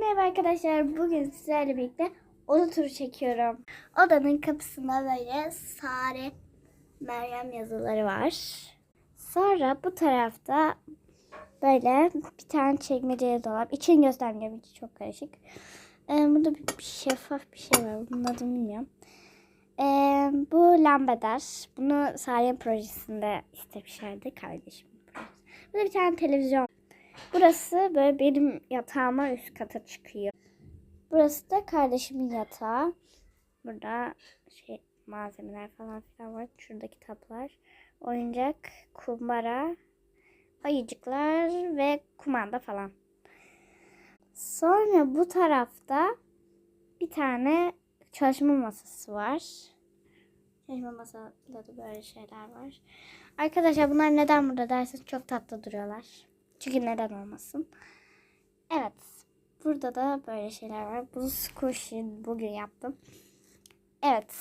Merhaba arkadaşlar. Bugün sizlerle birlikte oda turu çekiyorum. Odanın kapısında böyle Sare Meryem yazıları var. Sonra bu tarafta böyle bir tane çekmeceli dolap. İçini göstermeyeceğim. içi çok karışık. Ee, burada bir şeffaf bir şey var. Bunun adını bilmiyorum. Ee, bu lambader. Bunu Sare'nin projesinde istemişlerdi kardeşim. Burada bir tane televizyon Burası böyle benim yatağıma üst kata çıkıyor. Burası da kardeşimin yatağı. Burada şey malzemeler falan filan var. Şurada kitaplar, oyuncak, kumbara, ayıcıklar ve kumanda falan. Sonra bu tarafta bir tane çalışma masası var. Çalışma masasında da böyle şeyler var. Arkadaşlar bunlar neden burada derseniz çok tatlı duruyorlar. Çünkü neden olmasın. Evet. Burada da böyle şeyler var. Bu squishy bugün yaptım. Evet.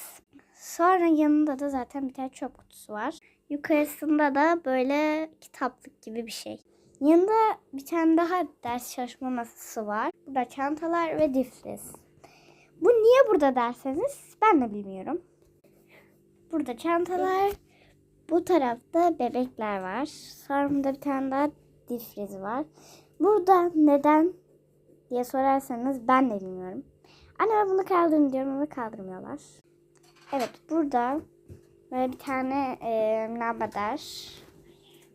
Sonra yanında da zaten bir tane çöp kutusu var. Yukarısında da böyle kitaplık gibi bir şey. Yanında bir tane daha ders çalışma masası var. Burada çantalar ve difriz. Bu niye burada derseniz ben de bilmiyorum. Burada çantalar. Bu tarafta bebekler var. Sonra burada bir tane daha difriz var. Burada neden diye sorarsanız ben de bilmiyorum. Anne ben bunu kaldırın diyorum ama kaldırmıyorlar. Evet burada böyle bir tane e, lambader.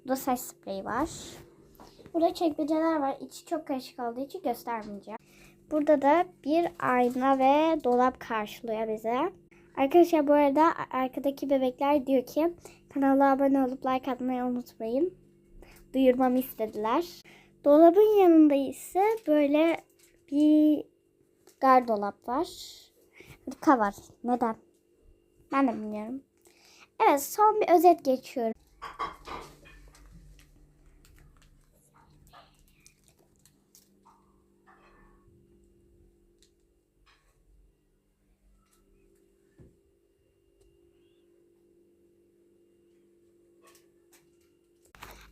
Burada saç spreyi var. Burada çekmeceler var. İçi çok karışık olduğu için göstermeyeceğim. Burada da bir ayna ve dolap karşılıyor bize. Arkadaşlar bu arada arkadaki bebekler diyor ki kanala abone olup like atmayı unutmayın duyurmamı istediler. Dolabın yanında ise böyle bir gardolap var. Hırka var. Neden? Ben de bilmiyorum. Evet son bir özet geçiyorum.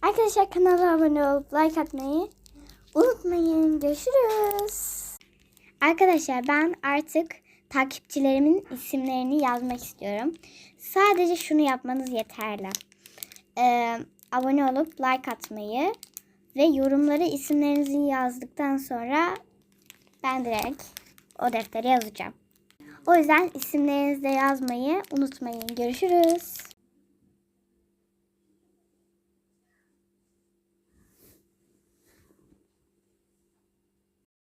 Arkadaşlar kanala abone olup like atmayı unutmayın. Görüşürüz. Arkadaşlar ben artık takipçilerimin isimlerini yazmak istiyorum. Sadece şunu yapmanız yeterli. Ee, abone olup like atmayı ve yorumlara isimlerinizi yazdıktan sonra ben direkt o deftere yazacağım. O yüzden isimlerinizi de yazmayı unutmayın. Görüşürüz.